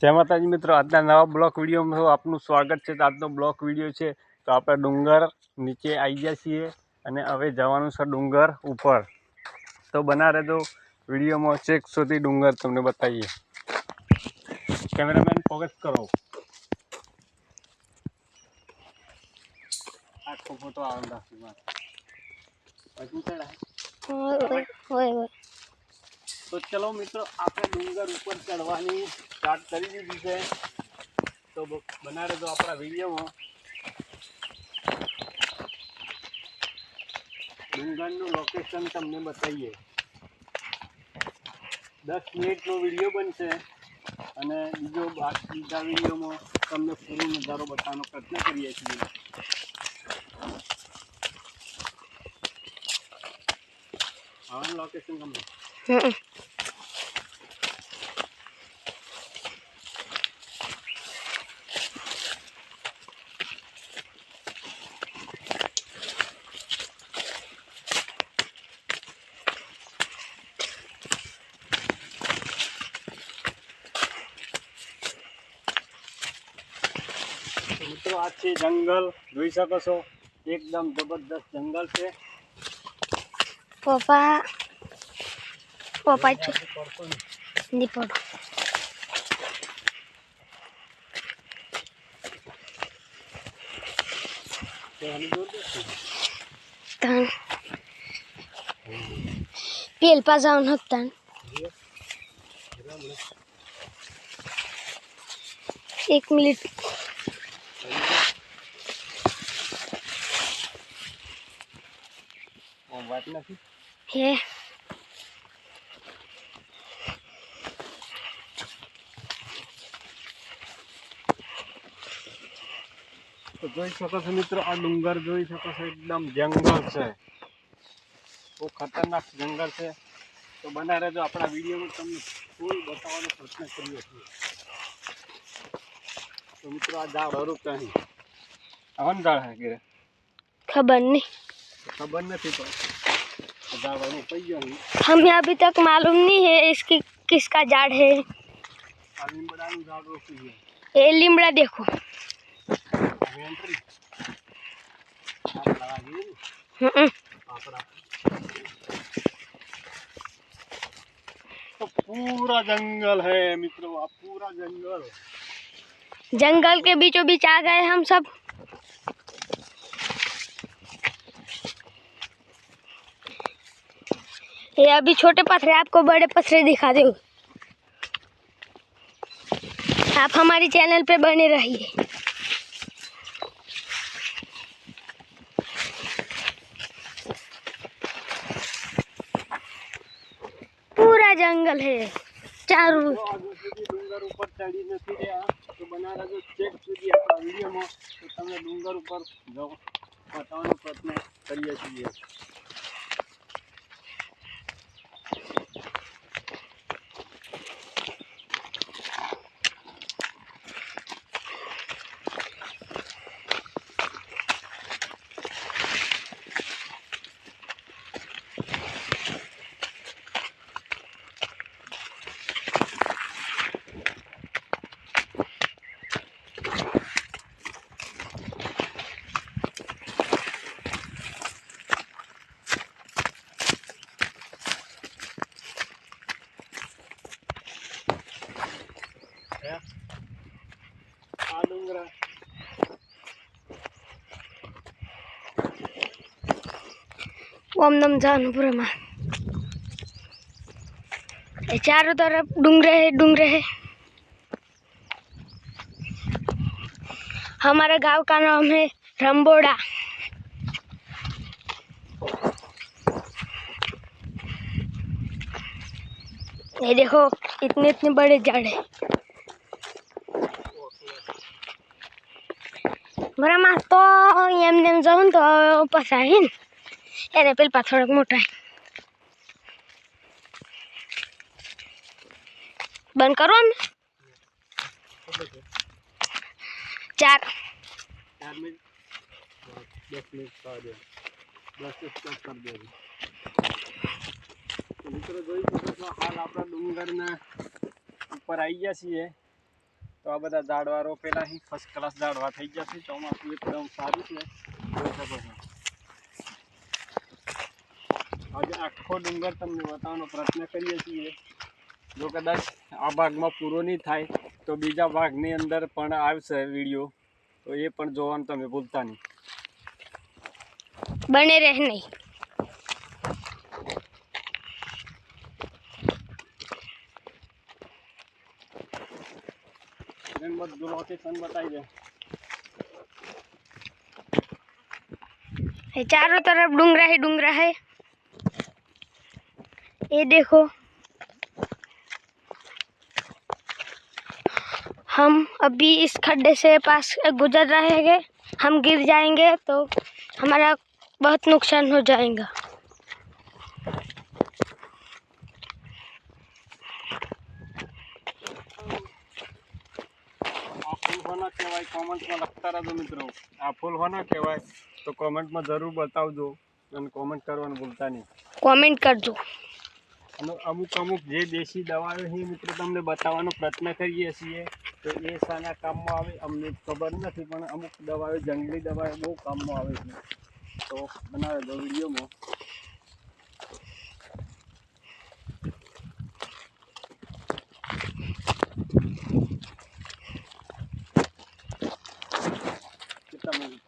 જય માતાજી મિત્રો આજના નવા બ્લોક વિડીયોમાં આપનું સ્વાગત છે તો આજનો બ્લોક વિડીયો છે તો આપણે ડુંગર નીચે આવી ગયા છીએ અને હવે જવાનું છે ડુંગર ઉપર તો બના રહેજો વિડીયોમાં ચેક સુધી ડુંગર તમને બતાવીએ કેમેરામેન ફોકસ કરો આખો ફોટો આવવાનો તો ચલો મિત્રો આપણે ડુંગર ઉપર ચડવાની સ્ટાર્ટ કરી દીધી છે તો બનાવે તો આપણા વિડીયોમાં ડુંગરનું લોકેશન તમને બતાવીએ દસ મિનિટનો વિડીયો બનશે અને બીજો બીજા વિડીયોમાં તમને પૂરો નજારો બતાવવાનો પ્રયત્ન કરીએ છીએ હવે લોકેશન કમ્પ્લીટ तो आज जंगल जी सको एकदम जबरदस्त जंगल से पापा popacho. Hindi po. Tan. Piel pa sa unhok tan. एक मिनट मोबाइल है तो જોઈ શકો છો મિત્રો આ ડુંગર જોઈ શકો છો એકદમ જંગલ છે ઓ ખતરનાક જંગલ છે તો બને રહેજો આપણો વિડિયો તમને ફૂલ બતાવવાનો પ્રયત્ન કરી રહ્યો છે તો મિત્રો આ જાડવું કહી અવન જાડ છે ખબર નઈ ખબર નથી તો જાડવું પઈયું અમે અભી તક मालूम નહી હે ઇસકી કિસ્કા જાડ હે આ લીમડાનું જાડવું છે એ લીમડા देखो तो पूरा जंगल है मित्रों पूरा जंगल जंगल के बीचों बीच आ गए हम सब ये अभी छोटे पथरे आपको बड़े पथरे दिखा दे आप हमारे चैनल पे बने रहिए जंगल है चारू तो डूंगर ऊपर चढ़ी नहीं हाँ। तो बना तो डूंगर ऊपर आलूंगरा ઓમ નમ જાનપુરમાં એ ચારો તરફ ડુંગरे है डूंगरे है हमारे गांव का नाम है रंबोड़ा ये देखो इतने इतने बड़े झाड़ है બરામાં તો એમને એમ જાઉં તો ઉપસ આવીને એને પેલપા થોડાક મોટા બંધ કરો ને ચાર મિત્રો જોઈ શકો હાલ આપણા ડુંગરના ઉપર આવી ગયા છીએ આ બર દાડવા રોપે નાહી ફર્સ્ટ ક્લાસ દાડવા થઈ ગઈ છે તોમાં એકદમ સારી છે તો બસ આજ એક કો લુંગર તમને બતાવવાનો પ્રશ્ન કર્યો છે જો કદ આ ભાગમાં પૂરો ન થાય તો બીજા ભાગની અંદર પણ આવશે વિડિયો તો એ પણ જોવાનું તમે ભૂલતા નહીં બની રહે નહીં जो लोकेशन बताई दे चारों तरफ डूंगरा ही डूंगरा है ये देखो हम अभी इस खड्डे से पास गुजर रहे हैं हम गिर जाएंगे तो हमारा बहुत नुकसान हो जाएगा કહેવાય કોમેન્ટમાં લખતા રહેજો મિત્રો આ ફૂલ હોના કહેવાય તો કોમેન્ટમાં જરૂર બતાવજો અને કોમેન્ટ કરવાનું ભૂલતા નહીં કોમેન્ટ કરજો અને અમુક અમુક જે દેશી દવાઓ છે મિત્રો તમને બતાવવાનો પ્રયત્ન કરીએ છીએ તો એ સાના કામમાં આવે અમને ખબર નથી પણ અમુક દવાઓ જંગલી દવાઓ બહુ કામમાં આવે છે તો બનાવે દો વિડીયોમાં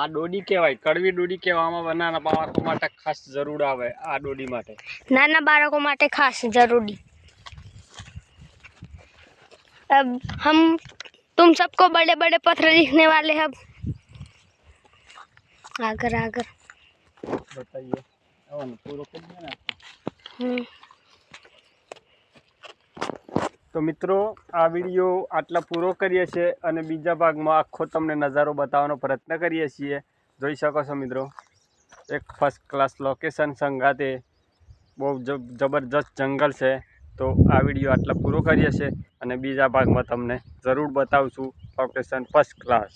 આ ડોડી કહેવાય કડવી ડોડી કહેવામાં નાના બાળકો માટે ખાસ જરૂર આવે આ ડોડી માટે નાના બાળકો માટે ખાસ જરૂરી अब हम तुम सबको बड़े बड़े पत्थर लिखने वाले हैं अब आगर आगर बताइए पूरा कर देना તો મિત્રો આ વિડીયો આટલા પૂરો કરીએ છીએ અને બીજા ભાગમાં આખો તમને નજારો બતાવવાનો પ્રયત્ન કરીએ છીએ જોઈ શકો છો મિત્રો એક ફર્સ્ટ ક્લાસ લોકેશન સંગાતે બહુ જબરજસ્ત જંગલ છે તો આ વિડીયો આટલા પૂરો કરીએ છીએ અને બીજા ભાગમાં તમને જરૂર બતાવશું લોકેશન ફર્સ્ટ ક્લાસ